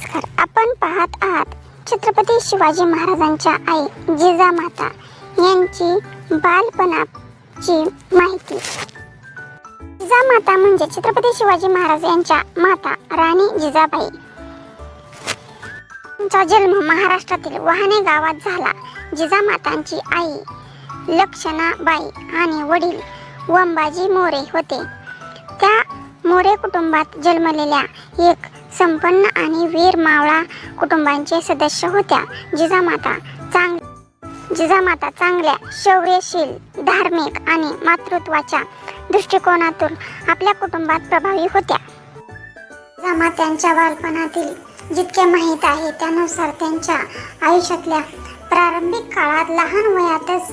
नमस्कार. आपण पाहत आहात छत्रपती शिवाजी महाराजांच्या आई जिजामाता यांची बालपणाची माहिती. जिजामाता म्हणजे छत्रपती शिवाजी महाराज यांच्या माता राणी जिजाबाई. यांचा जन्म महाराष्ट्रातील वाहने गावात झाला. जिजामातांची आई लक्षणाबाई आणि वडील वंबाजी मोरे होते. त्या मोरे कुटुंबात जन्मलेल्या एक संपन्न आणि वीर मावळा कुटुंबांचे सदस्य होत्या. जिजामाता चांग जिजामाता चांगल्या शौर्यशील धार्मिक आणि मातृत्वाच्या दृष्टिकोनातून आपल्या कुटुंबात प्रभावी होत्या. जिजामात्यांच्या बालपणातील जितके माहीत आहे त्यानुसार त्यांच्या आयुष्यातल्या प्रारंभिक काळात लहान वयातच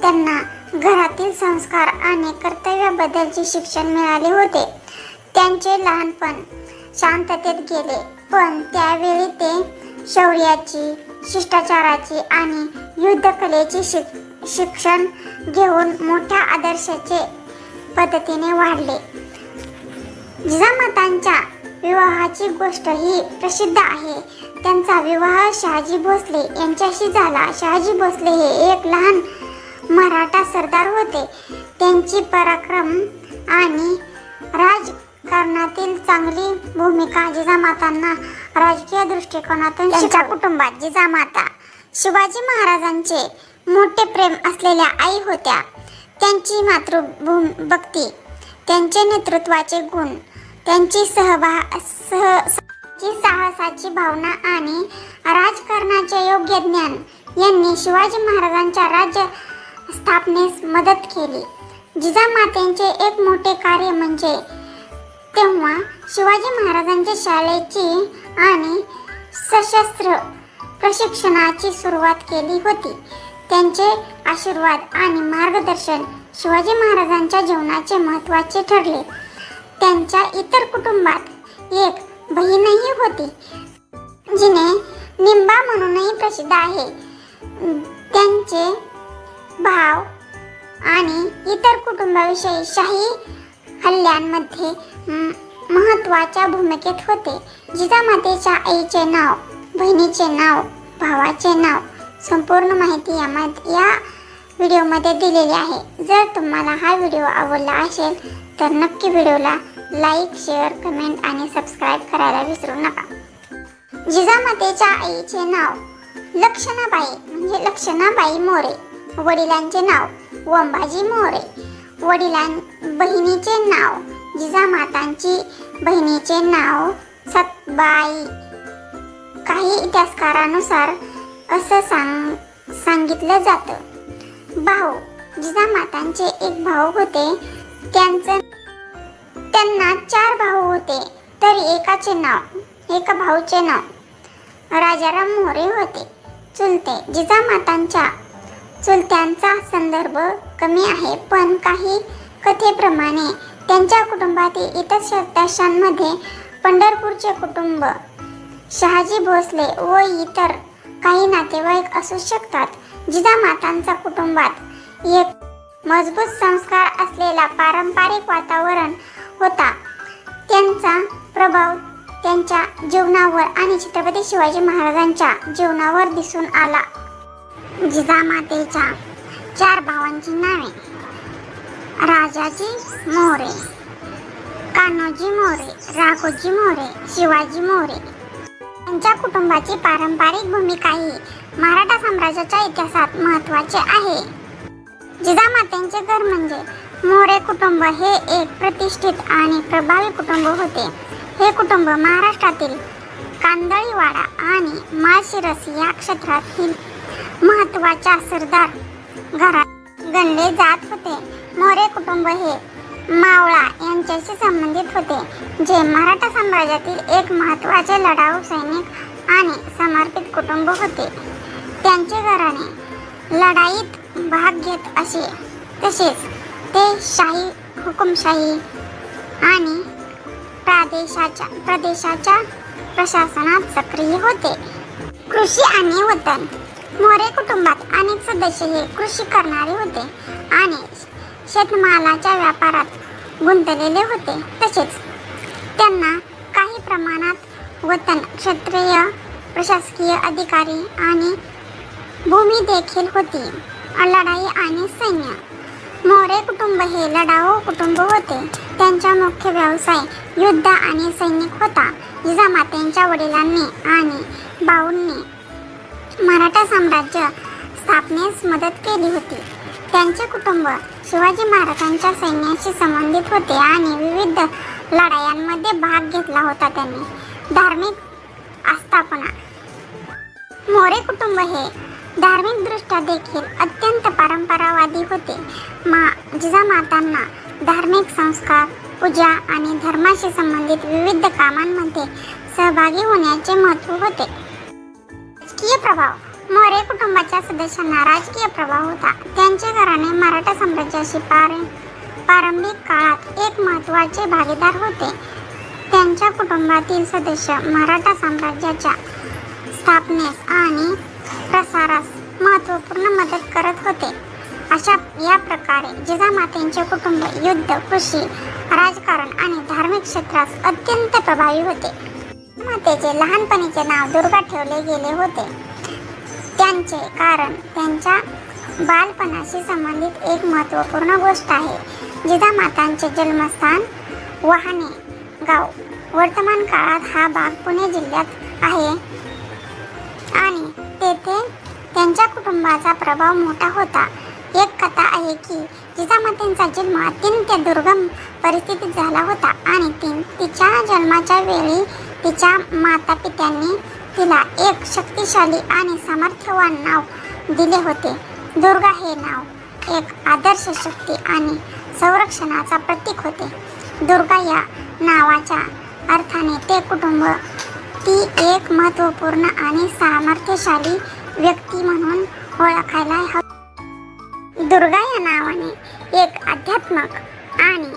त्यांना घरातील संस्कार आणि कर्तव्याबद्दलचे शिक्षण मिळाले होते. त्यांचे लहानपण शांततेत गेले. पण त्यावेळी ते शौर्याची शिष्टाचाराची आणि युद्धकलेची शिक शिक्षण घेऊन मोठ्या आदर्शाचे पद्धतीने वाढले. जिजामातांच्या विवाहाची गोष्ट ही प्रसिद्ध आहे. त्यांचा विवाह शहाजी भोसले यांच्याशी झाला. शहाजी भोसले हे एक लहान मराठा सरदार होते. त्यांची पराक्रम आणि राज राजकारणातील चांगली भूमिका जिजामातांना राजकीय दृष्टिकोनातून त्यांच्या कुटुंबात जिजामाता शिवाजी महाराजांचे मोठे प्रेम असलेल्या आई होत्या. त्यांची मातृभूम भक्ती त्यांचे नेतृत्वाचे गुण त्यांची सहभा सह साहसाची भावना आणि राजकारणाचे योग्य ज्ञान यांनी शिवाजी महाराजांच्या राज्य स्थापनेस मदत केली. जिजामातेंचे एक मोठे कार्य म्हणजे तेव्हा शिवाजी महाराजांच्या शाळेची आणि सशस्त्र प्रशिक्षणाची सुरुवात केली होती. त्यांचे आशीर्वाद आणि मार्गदर्शन शिवाजी महाराजांच्या जीवनाचे महत्त्वाचे ठरले. त्यांच्या इतर कुटुंबात एक बहीणही होती जिने निंबा म्हणूनही प्रसिद्ध आहे. त्यांचे भाव आणि इतर कुटुंबाविषयी शाही हल्ल्यांमध्ये महत्त्वाच्या भूमिकेत होते. जिजामातेच्या आईचे नाव बहिणीचे नाव भावाचे नाव संपूर्ण माहिती यामध्ये या व्हिडिओमध्ये दिलेली आहे. जर तुम्हाला हा व्हिडिओ आवडला असेल तर नक्की व्हिडिओला लाईक शेअर कमेंट आणि सबस्क्राईब करायला विसरू नका. जिजामातेच्या आईचे नाव लक्षणाबाई म्हणजे लक्षणाबाई मोरे. वडिलांचे नाव वंबाजी मोरे. वडिलां बहिणीचे नाव जिजामातांची बहिणीचे नाव सतबाई. काही इतिहासकारानुसार असं सांग सांगितलं जातं. भाऊ जिजामातांचे एक भाऊ होते. त्यांचं त्यांना चार भाऊ होते. तरी एकाचे नाव एका भाऊचे नाव राजाराम मोरे होते. चुलते जिजामातांच्या चुलत्यांचा संदर्भ कमी आहे पण काही कथेप्रमाणे त्यांच्या कुटुंबातील इतर सदस्यांमध्ये पंढरपूरचे कुटुंब शहाजी भोसले व इतर काही नातेवाईक असू शकतात. जिजामातांचा कुटुंबात एक मजबूत संस्कार असलेला पारंपरिक वातावरण होता. त्यांचा प्रभाव त्यांच्या जीवनावर आणि छत्रपती शिवाजी महाराजांच्या जीवनावर दिसून आला. जिजामातेच्या चार भावांची नावे राजाजी मोरे कान्होजी मोरे राघोजी मोरे शिवाजी मोरे. यांच्या कुटुंबाची पारंपरिक भूमिका ही मराठा साम्राज्याच्या इतिहासात महत्त्वाचे आहे. जिजामातेंचे घर म्हणजे मोरे कुटुंब हे एक प्रतिष्ठित आणि प्रभावी कुटुंब होते. हे कुटुंब महाराष्ट्रातील कांदळीवाडा आणि माळशिरस या क्षेत्रातील महत्त्वाच्या सरदार घरात गणले जात होते. मोरे कुटुंब हे मावळा यांच्याशी संबंधित होते जे मराठा साम्राज्यातील एक महत्त्वाचे लढाऊ सैनिक आणि समर्पित कुटुंब होते. त्यांचे घराणे लढाईत भाग घेत असे तसेच ते शाही हुकुमशाही आणि प्रादेशाच्या प्रदेशाच्या प्रशासनात सक्रिय होते. कृषी आणि वतन मोरे कुटुंबात अनेक सदस्य हे कृषी करणारे होते आणि शेतमालाच्या व्यापारात गुंतलेले होते. तसेच त्यांना काही प्रमाणात वतन क्षेत्रीय प्रशासकीय अधिकारी आणि भूमी देखील होती. लढाई आणि सैन्य. मोरे कुटुंब हे लढाऊ कुटुंब होते. त्यांचा मुख्य व्यवसाय युद्ध आणि सैनिक होता. जिजामातेंच्या वडिलांनी आणि भाऊंनी मराठा साम्राज्य स्थापनेस मदत केली होती. त्यांचे कुटुंब शिवाजी महाराजांच्या सैन्याशी संबंधित होते आणि विविध लढायांमध्ये भाग घेतला होता त्यांनी. धार्मिक आस्थापना. मोरे कुटुंब हे धार्मिकदृष्ट्या देखील अत्यंत परंपरावादी होते. मा जिजामातांना धार्मिक संस्कार पूजा आणि धर्माशी संबंधित विविध कामांमध्ये सहभागी होण्याचे महत्त्व होते. राजकीय प्रभाव. मोरे कुटुंबाच्या सदस्यांना राजकीय प्रभाव होता. त्यांचे घराणे मराठा साम्राज्याशी पार प्रारंभिक काळात एक महत्त्वाचे भागीदार होते. त्यांच्या कुटुंबातील सदस्य मराठा साम्राज्याच्या स्थापनेस आणि प्रसारास महत्त्वपूर्ण मदत करत होते. अशा या प्रकारे जिजामातेंचे कुटुंब युद्ध कृषी राजकारण आणि धार्मिक क्षेत्रास अत्यंत प्रभावी होते. मातेचे लहानपणीचे नाव दुर्गा ठेवले गेले होते. त्यांचे कारण त्यांच्या बालपणाशी संबंधित एक महत्त्वपूर्ण गोष्ट आहे जिजामातांचे जन्मस्थान वाहने गाव. वर्तमान काळात हा भाग पुणे जिल्ह्यात आहे आणि तेथे त्यांच्या कुटुंबाचा प्रभाव मोठा होता. एक कथा आहे की जिजामातेंचा जन्म अत्यंत दुर्गम परिस्थितीत झाला होता आणि ती तिच्या जन्माच्या वेळी तिच्या माता पित्यांनी तिला एक शक्तिशाली आणि सामर्थ्यवान नाव दिले होते. दुर्गा हे नाव एक आदर्श शक्ती आणि संरक्षणाचा प्रतीक होते. दुर्गा या नावाच्या अर्थाने ते कुटुंब ती एक महत्त्वपूर्ण आणि सामर्थ्यशाली व्यक्ती म्हणून ओळखायला हवी. दुर्गा या नावाने एक आध्यात्मक आणि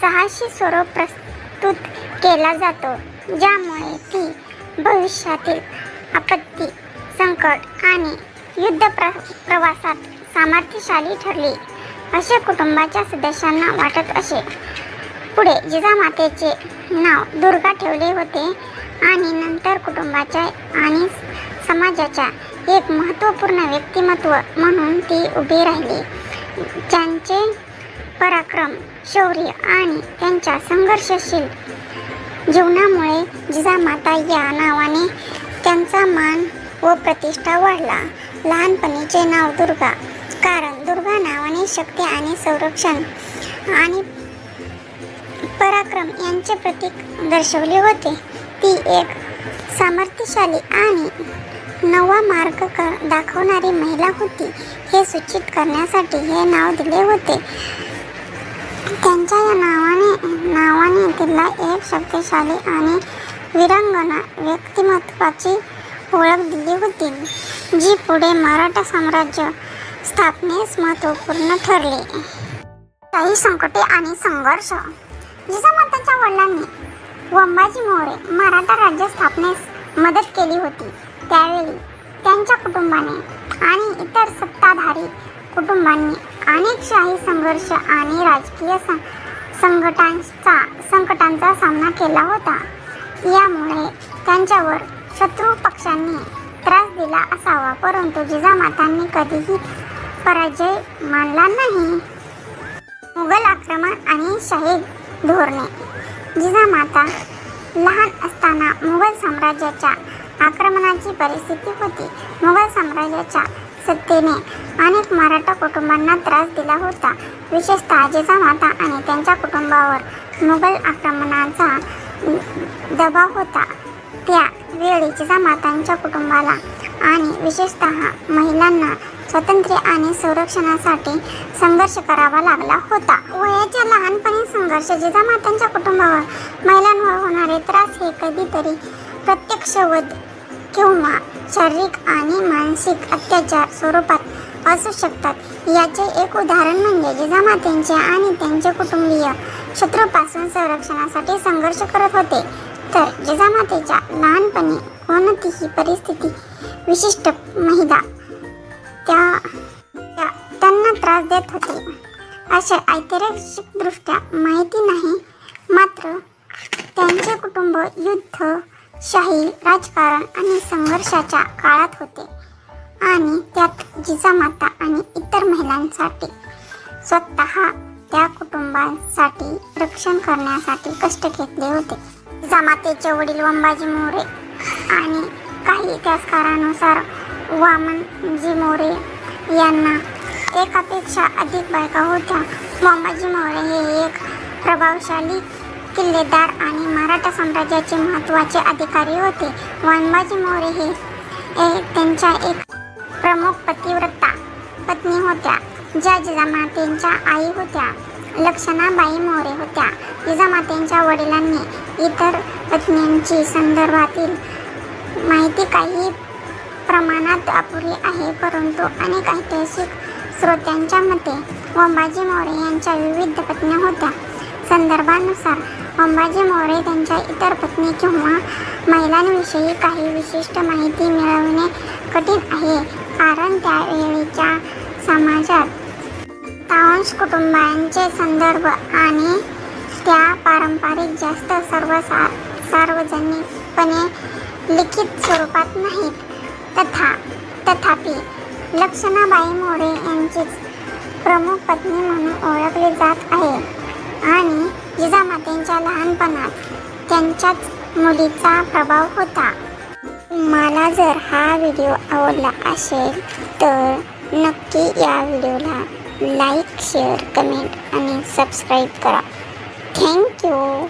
साहसी स्वरूप प्रस्तुत केला जातो ज्यामुळे ती भविष्यातील आपत्ती संकट आणि युद्ध प्र प्रवासात सामर्थ्यशाली ठरले. असे कुटुंबाच्या सदस्यांना वाटत असे. पुढे जिजामातेचे नाव दुर्गा ठेवले होते आणि नंतर कुटुंबाच्या आणि समाजाच्या एक महत्त्वपूर्ण व्यक्तिमत्व म्हणून ती उभी राहिली. ज्यांचे पराक्रम शौर्य आणि त्यांच्या संघर्षशील जीवनामुळे जिजामाता या नावाने त्यांचा मान व प्रतिष्ठा वाढला. लहानपणीचे नाव दुर्गा कारण दुर्गा नावाने शक्ती आणि संरक्षण आणि पराक्रम यांचे प्रतीक दर्शवले होते. ती एक सामर्थ्यशाली आणि नवा मार्ग क दाखवणारी महिला होती. हे सूचित करण्यासाठी हे नाव दिले होते. त्यांच्या या नावाने नावाने तिला एक शक्तिशाली आणि विरंगना व्यक्तिमत्वाची ओळख दिली होती जी पुढे मराठा साम्राज्य स्थापनेस महत्त्वपूर्ण ठरले. काही संकटे आणि संघर्ष. जिजामाताच्या वडिलांनी वंबाजी मोरे मराठा राज्य स्थापनेस मदत केली होती. त्यावेळी त्यांच्या कुटुंबाने आणि इतर सत्ताधारी कुटुंबांनी अनेक शाही संघर्ष आणि राजकीय सं संकटांचा संकटांचा सामना केला होता. यामुळे त्यांच्यावर शत्रू पक्षांनी त्रास दिला असावा परंतु जिजामातांनी कधीही पराजय मानला नाही. मुघल आक्रमण आणि शहीद धोरणे. जिजामाता लहान असताना मुघल साम्राज्याच्या आक्रमणाची परिस्थिती होती. मुघल साम्राज्याच्या सत्तेने अनेक मराठा कुटुंबांना त्रास दिला होता. विशेषतः जिजामाता आणि त्यांच्या कुटुंबावर मुघल आक्रमणाचा दबाव होता. त्यावेळी जिजामातांच्या कुटुंबाला आणि विशेषतः महिलांना स्वातंत्र्य आणि संरक्षणासाठी संघर्ष करावा लागला होता. वयाच्या लहानपणी संघर्ष जिजामातांच्या कुटुंबावर महिलांवर होणारे त्रास हे कधीतरी प्रत्यक्ष वध किंवा शारीरिक आणि मानसिक अत्याचार स्वरूपात असू शकतात. याचे एक उदाहरण म्हणजे जिजामातेंचे आणि त्यांचे कुटुंबीय शत्रूपासून संरक्षणासाठी संघर्ष करत होते. तर जिजामातेच्या लहानपणी कोणतीही परिस्थिती विशिष्ट महिला त्या त्यांना त्रास देत होते. अशा ऐतिहासिकदृष्ट्या माहिती नाही मात्र त्यांचे कुटुंब युद्ध शाही राजकारण आणि संघर्षाच्या काळात होते. आणि त्यात जिजामाता आणि इतर महिलांसाठी स्वतः त्या कुटुंबांसाठी रक्षण करण्यासाठी कष्ट घेतले होते. जिजामातेचे वडील वंबाजी मोरे आणि काही इतिहासकारानुसार वामनजी मोरे यांना एकापेक्षा अधिक बायका होत्या. वामाजी मोरे हे एक प्रभावशाली किल्लेदार आणि मराठा साम्राज्याचे महत्त्वाचे अधिकारी होते. वामबाजी मोरे हे एक त्यांच्या एक प्रमुख पतिव्रता पत्नी होत्या. ज्या जिजामातेंच्या आई होत्या. लक्षणाबाई मोरे होत्या. जिजामातेंच्या वडिलांनी इतर पत्नींची संदर्भातील माहिती काही प्रमाणात अपुरी आहे परंतु अनेक ऐतिहासिक स्रोतांच्या मते वंबाजी मोरे यांच्या विविध पत्नी होत्या. संदर्भानुसार अंबाजी मोरे त्यांच्या इतर पत्नी किंवा महिलांविषयी काही विशिष्ट माहिती मिळवणे कठीण आहे कारण त्यावेळीच्या समाजात तांश कुटुंबांचे संदर्भ आणि त्या पारंपरिक जास्त सर्वसा सार्वजनिकपणे लिखित स्वरूपात नाहीत. तथा तथापि लक्षणाबाई मोरे यांचीच प्रमुख पत्नी म्हणून ओळखली जात आहे. त्यांच्या लहानपणात त्यांच्याच मुलीचा प्रभाव होता. मला जर हा व्हिडिओ आवडला असेल तर नक्की या व्हिडिओला लाईक शेअर कमेंट आणि सबस्क्राईब करा. Thank you.